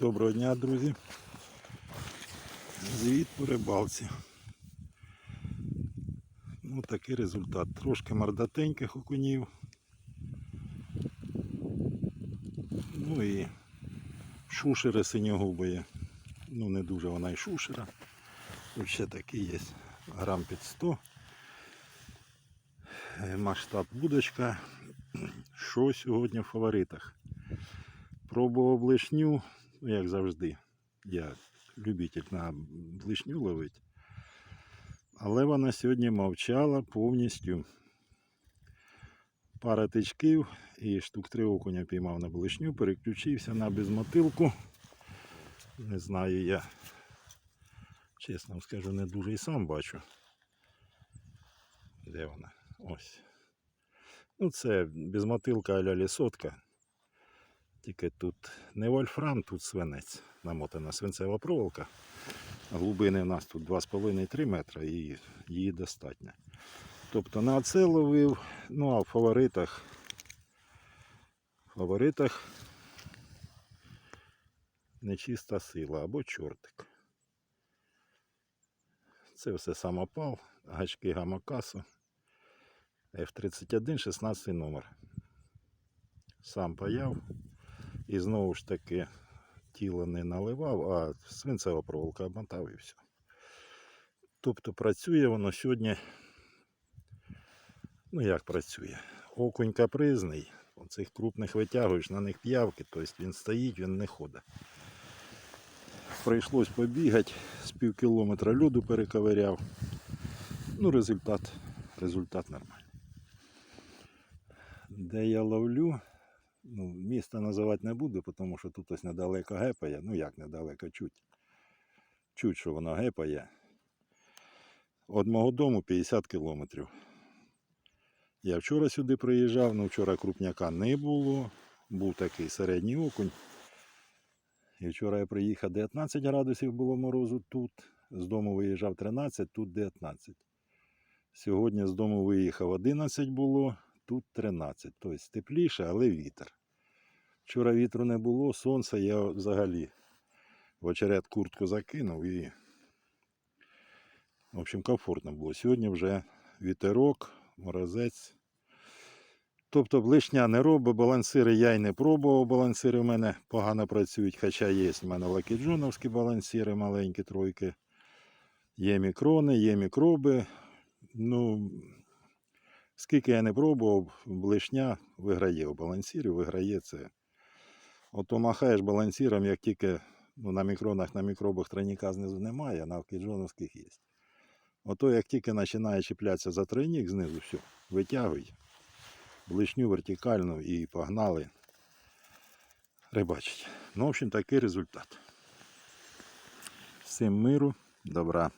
Доброго дня, друзі. Звіт по рибалці. Ну, такий результат. Трошки мордатеньких окунів. Ну і шушери синьогубої. Ну, не дуже вона і шушера. Тут ще такий є грам під 100. Е, Масштаб будочка. Що сьогодні в фаворитах? Пробував блишню, ну як завжди. Я любитель на блишню ловити. Але вона сьогодні мовчала повністю. Пара тичків і штук три окуня піймав на блишню, переключився на безмотилку. Не знаю я, чесно вам скажу, не дуже і сам бачу. Де вона? Ось. Ну, це безмотилка а-ля лісотка. Тільки тут не вольфрам, тут свинець. Намотана свинцева проволока. Глибини у нас тут 2,5-3 метри і її достатньо. Тобто на це ловив, ну а в фаворитах. В фаворитах нечиста сила або чортик. Це все самопал, гачки гамакасу. F31, 16 номер. Сам паяв. І знову ж таки тіло не наливав, а свинцева проволока обмотав і все. Тобто працює воно сьогодні. Ну як працює? Окунь капризний. Оцих крупних витягуєш, на них п'явки, тобто він стоїть, він не ходить. Прийшлось побігати, з пів кілометра льоду перековиряв. Ну, результат, результат нормальний. Де я ловлю, ну, місто називати не буду, тому що тут ось недалеко гепає. Ну як недалеко, чуть. Чуть, що воно гепає. Від мого дому 50 кілометрів. Я вчора сюди приїжджав, ну вчора крупняка не було. Був такий середній окунь. І вчора я приїхав 19 градусів було морозу тут. З дому виїжджав 13, тут 19. Сьогодні з дому виїхав 11 було, тут 13. Тобто тепліше, але вітер. Вчора вітру не було, сонця я взагалі в очерет куртку закинув і, в общем, комфортно було. Сьогодні вже вітерок, морозець. Тобто блишня не робить, балансири я й не пробував. Балансири в мене погано працюють, хоча є в мене лакіджоновські балансири, маленькі тройки. Є мікрони, є мікроби. Ну, скільки я не пробував, блишня виграє у балансирів, виграє це. Ото махаєш балансиром, як тільки ну, на мікронах, на мікробах тройника знизу немає, а на алкіджоновських є. Ото як тільки починає чіплятися за тройник знизу, все, витягуй блишню вертикальну і погнали рибачить. Ну, в общем, такий результат. Всім миру, добра.